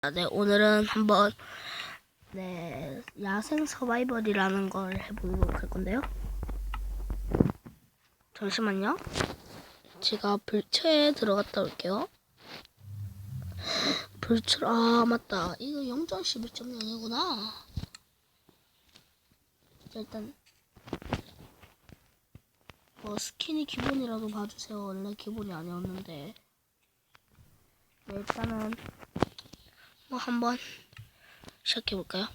아, 네, 오늘은 한번 네 야생 서바이벌이라는 걸 해보도록 할 건데요. 잠시만요. 제가 불체에 들어갔다 올게요. 불출 아 맞다. 이거 0.11.0이구나. 일단 뭐 스킨이 기본이라도 봐주세요. 원래 기본이 아니었는데. 네, 일단은 뭐 한번 시작해 볼까요?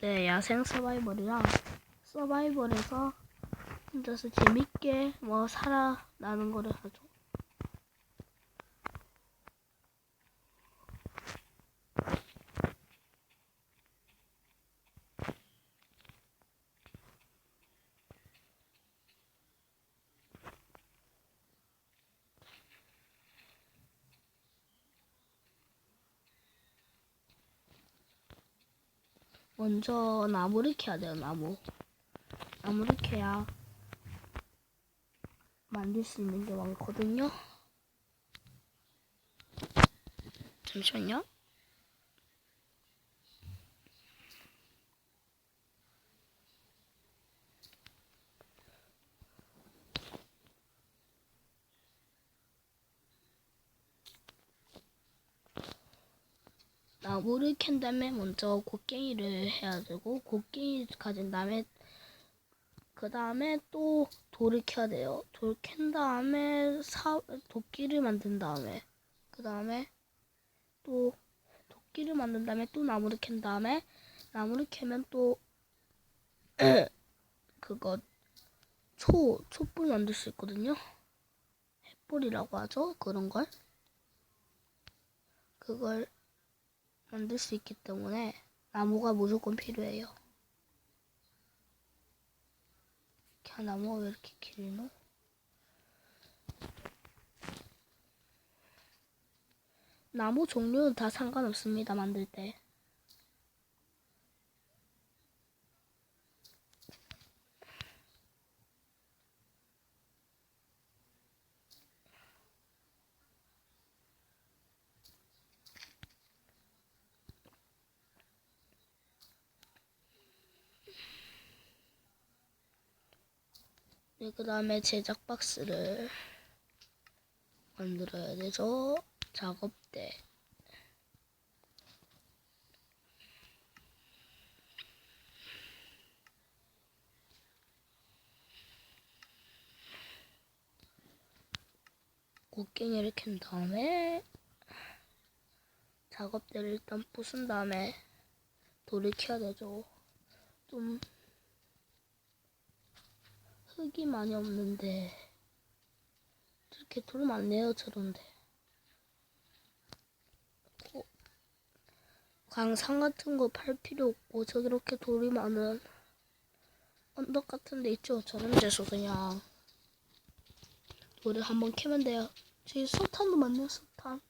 네, 야생 서바이벌이랑 서바이벌에서 혼자서 재밌게 뭐 살아나는 거를 하죠. 먼저 나무를 캐야 돼요, 나무. 나무를 캐야 만들 수 있는 게 많거든요. 잠시만요. 나무를 캔 다음에 먼저 곡괭이를 해야 되고 곡괭이 가진 다음에 그 다음에 또 돌을 켜야 돼요. 돌 캔 다음에 사 도끼를 만든 다음에 그 다음에 또 도끼를 만든 다음에 또 나무를 캔 다음에 나무를 캐면 또 그거 초 촛불 만들 수 있거든요. 햇불이라고 하죠. 그런 걸 그걸 만들 수 있기 때문에 나무가 무조건 필요해요. 야, 나무가 왜 이렇게 길노? 나무 종류는 다 상관없습니다, 만들 때. 네, 그 다음에 제작 박스를 만들어야 되죠. 작업대. 곡괭이를 캔 다음에 작업대를 일단 부순 다음에 돌을 켜야 되죠. 좀 흙이 많이 없는데 이렇게 돌 많네요 저런데. 어, 광산 같은 거 팔 필요 없고 저렇게 돌이 많은 언덕 같은 데 있죠? 저런 데서 그냥 돌을 한번 캐면 돼요. 저기 석탄도 많네요 석탄.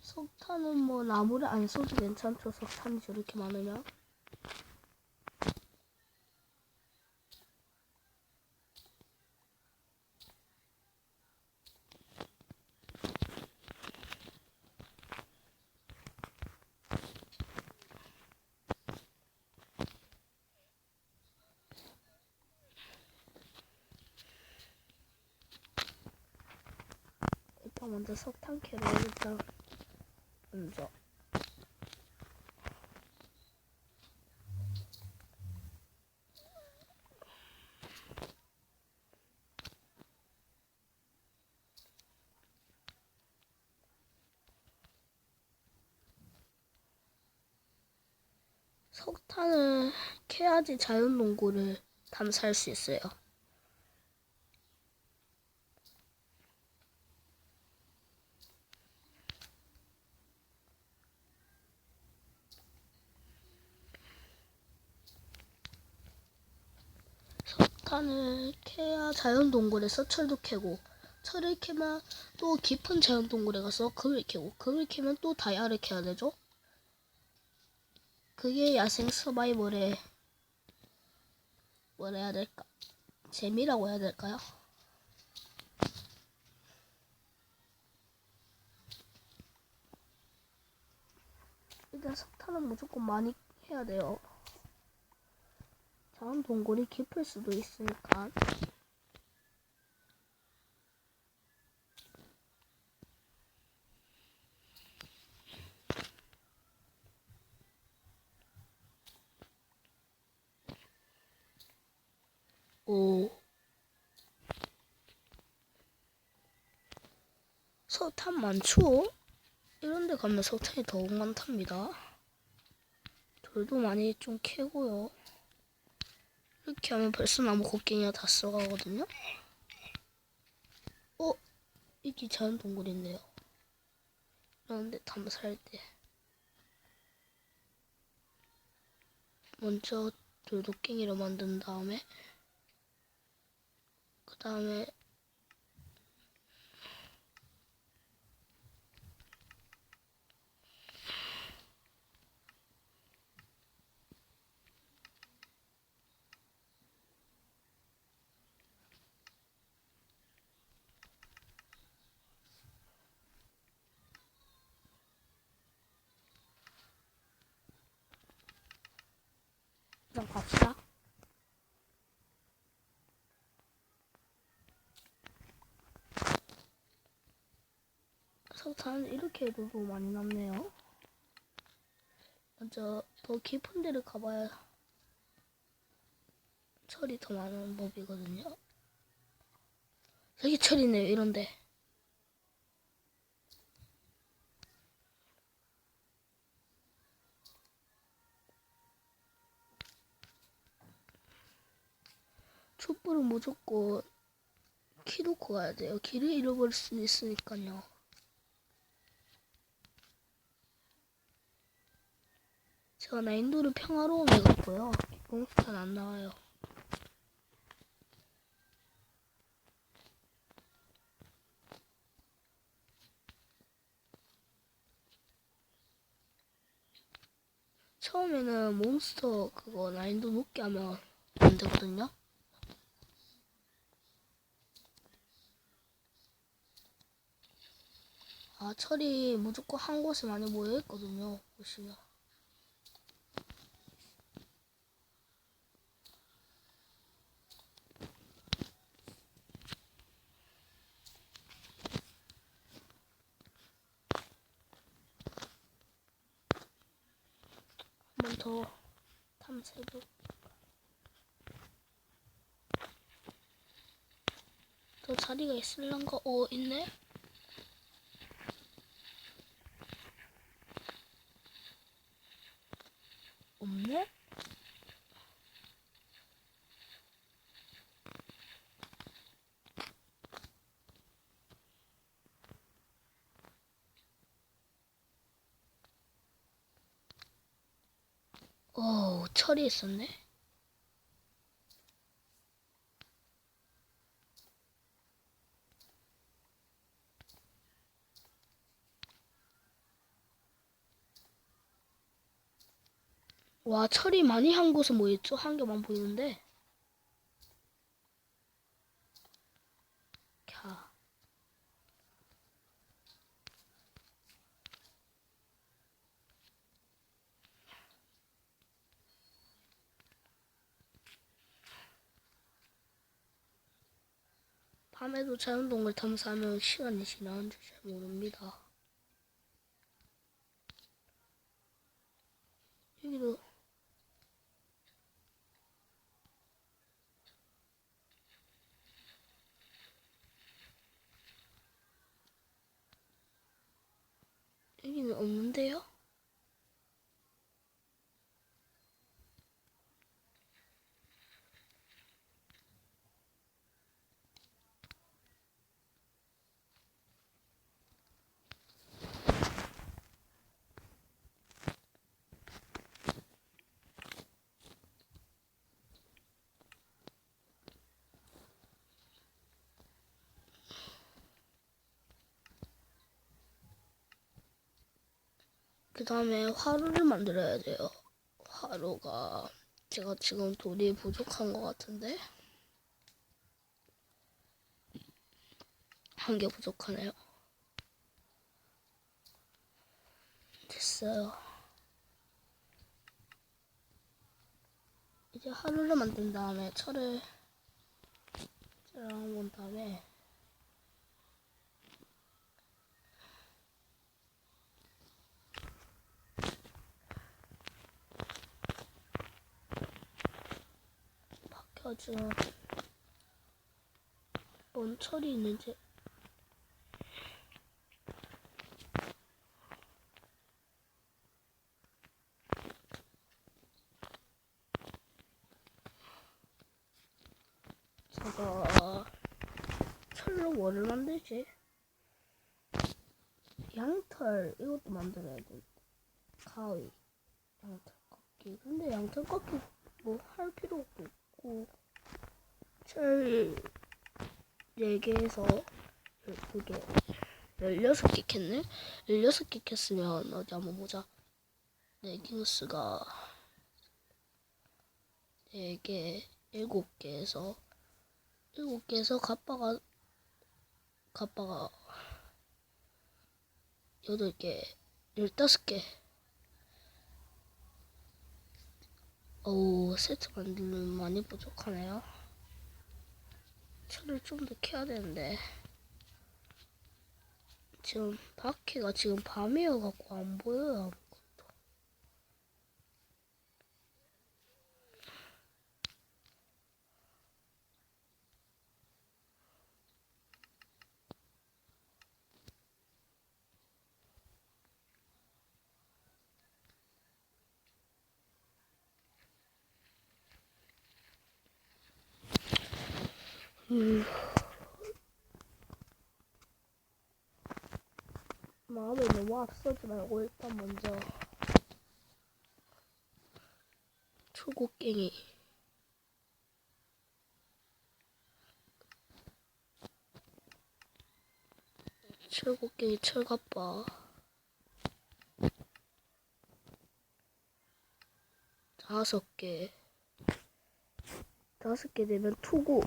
석탄은 뭐 나무를 안 써도 괜찮죠? 석탄이 저렇게 많으면 일단 먼저 석탄 캐를 일단 먼저 석탄을 캐야지 자연농구를 탐사할 수 있어요. 석탄을 캐야 자연 동굴에서 철도 캐고 철을 캐면 또 깊은 자연 동굴에 가서 금을 캐고 금을 캐면 또 다이아를 캐야 되죠. 그게 야생 서바이벌의 뭐라 해야 될까 재미라고 해야 될까요? 일단 석탄은 무조건 많이 해야 돼요. 자원 동굴이 깊을 수도 있으니까. 오. 석탄 많죠? 이런 데 가면 석탄이 더욱 많답니다. 돌도 많이 좀 캐고요. 이렇게 하면 벌써 나무 곡괭이가 다 썩어가거든요. 어? 이게 자연 동굴인데요. 그런데 탐사할 때 먼저 돌도깽이를 만든 다음에 그 다음에 일단 갑시다. 석탄 이렇게 해도 더 많이 남네요. 먼저 더 깊은 데를 가봐야 철이 더 많은 법이거든요. 여기 철이네요, 이런데. 촛불은 무조건 키 놓고 가야 돼요. 길을 잃어버릴 수 있으니까요. 제가 난이도를 평화로움 해갖고요. 몬스터는 안 나와요. 처음에는 몬스터 그거 난이도 높게 하면 안 되거든요. 아, 철이 무조건 한 곳에 많이 모여 있거든요. 보시면. 한번 더 탐색을. 더 자리가 있을란가? 어, 있네? 있었네. 와, 철이 많이 한 곳은 뭐였죠? 한 개만 보이는데. 밤에도 자연동굴 탐사하면 시간이 지나는 줄잘 모릅니다. 여기도 그 다음에 화로를 만들어야 돼요. 화로가 제가 지금 돌이 부족한 것 같은데 한 개 부족하네요. 됐어요. 이제 화로를 만든 다음에 철을 잘라본 다음에 박혀준 뭔 철이 있는지 제가 철로 뭐를 만들지? 양털 이것도 만들어야 돼. 가위, 양털 꺾기. 근데 양털 꺾기 뭐 할 필요도 없고 철 4개에서 그게 16개 캤네? 16개 캤으면 어디 한번 보자. 레깅스가 4개, 7개에서 일곱 개에서 가빠가 가빠가 여덟 개, 열다섯 개. 어우 세트 만들면 많이 부족하네요. 철을 좀더 캐야 되는데 지금 바퀴가 지금 밤이어 갖고 안 보여요. 마음을 너무 앞서지 말고 일단 먼저 초곡갱이. 철곡갱이 철갑바. 다섯 개. 다섯 개 되면 투구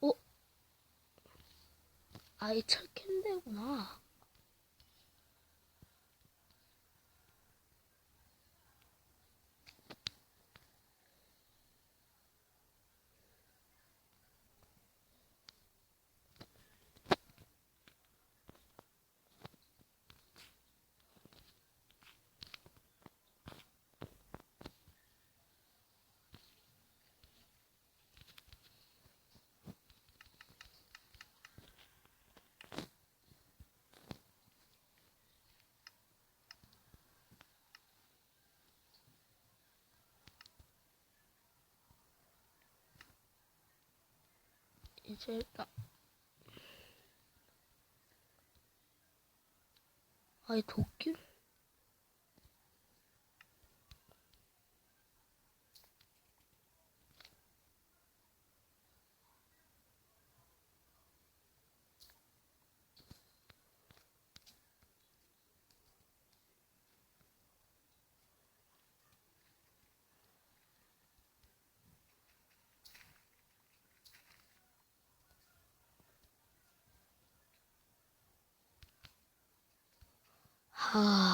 어? 아이 철캔데구나. 이제 일단. 아이 도끼 하